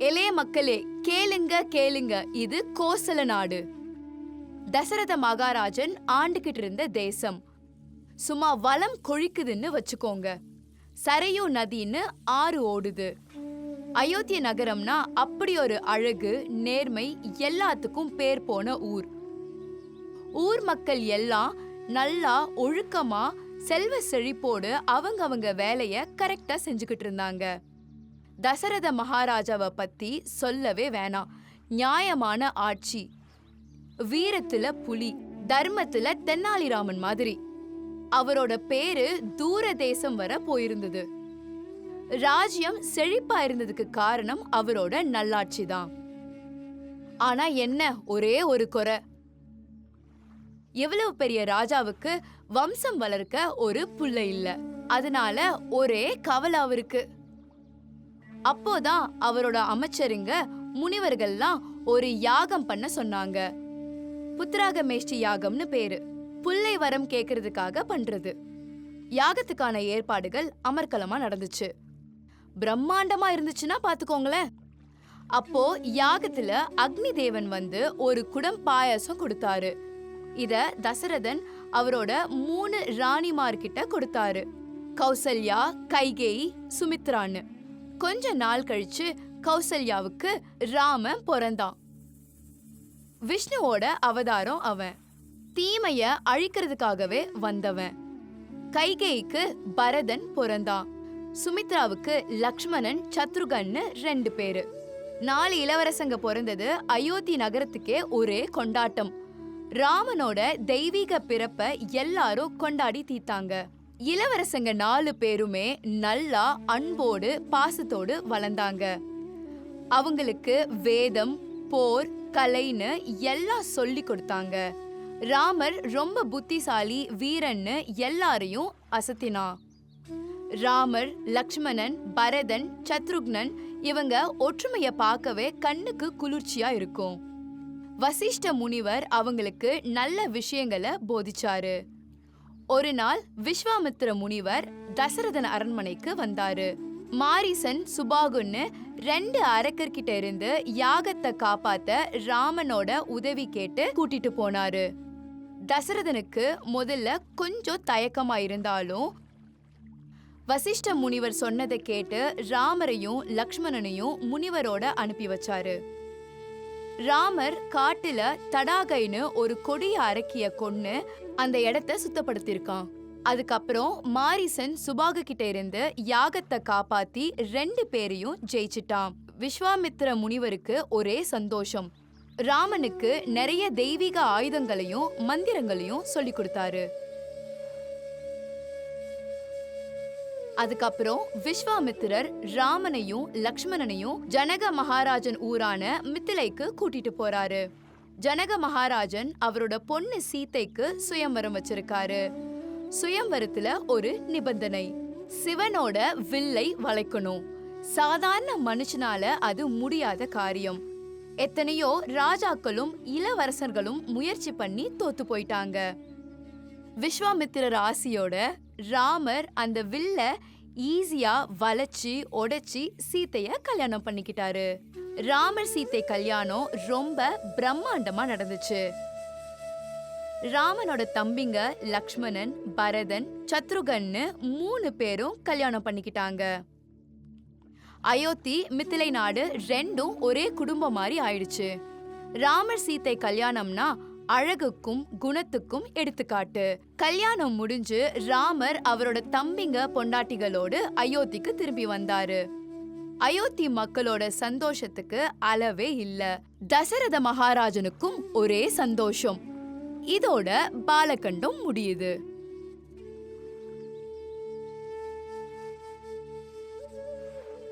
இளைய மக்களே கேளுங்க கேளுங்க. இது கோசல நாடு. தசரத மகாராஜன் ஆண்டுகிட்டு இருந்த தேசம். சும்மா வளம் கொழிக்குதுன்னு வச்சுக்கோங்க. சரையு நதின்னு ஆறு ஓடுது. அயோத்திய நகரம்னா அப்படி ஒரு அழகு நேர்மை எல்லாத்துக்கும் பேர் போன ஊர். ஊர் மக்கள் எல்லாம் நல்லா ஒழுக்கமா செல்வ செழிப்போடு அவங்க அவங்க வேலையை கரெக்டா செஞ்சுக்கிட்டு இருந்தாங்க தசரத மகாராஜாவை பத்தி சொல்லவே வேணாம். நியாயமான ஆட்சி. வீரத்துல புலி தர்மத்துல தென்னாலிராமன் மாதிரி. அவரோட பேரு தூர தேசம் வர போயிருந்தது. ராஜ்யம் செழிப்பா இருந்ததுக்கு காரணம் அவரோட நல்லாட்சி தான். ஆனா என்ன ஒரே ஒரு குறை. எவ்வளவு பெரிய ராஜாவுக்கு வம்சம் வளர்க்க ஒரு புள்ள இல்ல. அதனால ஒரே கவலை அவருக்கு. அப்போதான் அவரோட அமைச்சருங்க முனிவர்கள்லாம் ஒரு யாகம் பண்ண சொன்னாங்க. புத்திராகமேஷ்டி யாகம்னு பேரு. புல்லை வரம் கேட்கறதுக்காக பண்றது. யாகத்துக்கான ஏற்பாடுகள் அமர்க்கலமா நடந்துச்சு. பிரம்மாண்டமா இருந்துச்சுன்னா பாத்துக்கோங்களேன். அப்போ யாகத்துல அக்னி தேவன் வந்து ஒரு குடம் பாயாசம் கொடுத்தாரு. இத தசரதன் அவரோட மூணு ராணிமார்கிட்ட கொடுத்தாரு. கௌசல்யா கைகேயி சுமித்ரான்னு. கொஞ்ச நாள் கழிச்சு கௌசல்யாவுக்கு ராமன் பிறந்தான். விஷ்ணுவோட அவதாரம் அவன். தீமைய அழிக்கிறதுக்காகவே வந்தவன். கைகேய்க்கு பரதன் பிறந்தான். சுமித்ராவுக்கு லக்ஷ்மணன் சத்ருகன்னு ரெண்டு பேரு. நாலு இளவரசங்க பிறந்தது அயோத்தி நகரத்துக்கே ஒரே கொண்டாட்டம். ராமனோட தெய்வீக பிறப்ப எல்லாரும் கொண்டாடி தீத்தாங்க இளவரசங்க நாலு பேருமே நல்லா அன்போடு பாசத்தோடு வளர்ந்தாங்க. அவங்களுக்கு வேதம் போர் கலைன்னு எல்லாம் சொல்லி கொடுத்தாங்க. ராமர் ரொம்ப புத்திசாலி வீரன்னு எல்லாரையும் அசத்தினான் ராமர் லக்ஷ்மணன் பரதன் சத்ருக்னன் இவங்க ஒற்றுமைய பார்க்கவே கண்ணுக்கு குளிர்ச்சியா இருக்கும். வசிஷ்ட முனிவர் அவங்களுக்கு நல்ல விஷயங்களை போதிச்சாரு. ஒரு நாள் விஸ்வாமித்திர முனிவர் தசரதன் அரண்மனைக்கு வந்தாரு. மாரிசன் சுபாகுன்னு ரெண்டு அரக்கர்கிட்ட இருந்து யாகத்தை காப்பாத்த ராமனோட உதவி கேட்டு கூட்டிட்டு போனாரு. தசரதனுக்கு முதல்ல கொஞ்சம் தயக்கமா இருந்தாலும் வசிஷ்ட முனிவர் சொன்னதை கேட்டு ராமரையும் லக்ஷ்மணனையும் முனிவரோட அனுப்பி வச்சாரு. ராமர் காட்டுல தடாகைன்னு ஒரு கொடிய அரக்கிய கொன்னு அந்த இடத்த சுத்தப்படுத்தியிருக்கான் அதுக்கப்புறம் மாரிசன் சுபாகு கிட்ட இருந்து யாகத்தை காப்பாத்தி ரெண்டு பேரையும் ஜெயிச்சிட்டான். விஸ்வாமித்ர முனிவருக்கு ஒரே சந்தோஷம். ராமனுக்கு நிறைய தெய்வீக ஆயுதங்களையும் மந்திரங்களையும் சொல்லி கொடுத்தாரு. அதுக்கப்புறம் விஸ்வாமித்திரர் ராமனையும் லக்ஷ்மணனையும் ஜனக மகாராஜன் ஊரான மித்திலைக்கு கூட்டிட்டு போறாரு. ஜனக மகாராஜன் அவரோட பொண்ணு சீத்தைக்கு சுயம்வரம் வச்சிருக்காரு. சுயம்பரத்துல ஒரு நிபந்தனை. சிவனோட வில்லை வளைக்கணும். சாதாரண மனுஷனால அது முடியாத காரியம். எத்தனையோ ராஜாக்களும் இளவரசர்களும் முயற்சி பண்ணி தோத்து போயிட்டாங்க. விஸ்வாமித்திரர் ஆசியோட ராமர் அந்த வில்ல ஈஸியா வளைச்சி உடைச்சி சீத்தைய கல்யாணம் பண்ணிக்கிட்டாரு. ராமர் சீத்தை கல்யாணம் ரொம்ப பிரம்மாண்டமா நடந்துச்சு. ராமனோட தம்பிங்க லக்ஷ்மணன் பரதன் சத்ருகன்னு மூணு பேரும் கல்யாணம் பண்ணிக்கிட்டாங்க. அயோத்தி மித்திலை நாடு ரெண்டும் ஒரே குடும்பம் மாதிரி ஆயிடுச்சு. ராமர் சீத்தை கல்யாணம்னா அழகுக்கும் குணத்துக்கும் எடுத்துக்காட்டு. கல்யாணம் முடிஞ்சு ராமர் அவரோட தம்பிங்க பொண்டாட்டிகளோடு அயோத்திக்கு திரும்பி வந்தாரு. அயோத்தி மக்களோட சந்தோஷத்துக்கு அளவே இல்ல. தசரத மகாராஜனுக்கும் ஒரே சந்தோஷம். இதோட பாலகண்டம் முடியுது.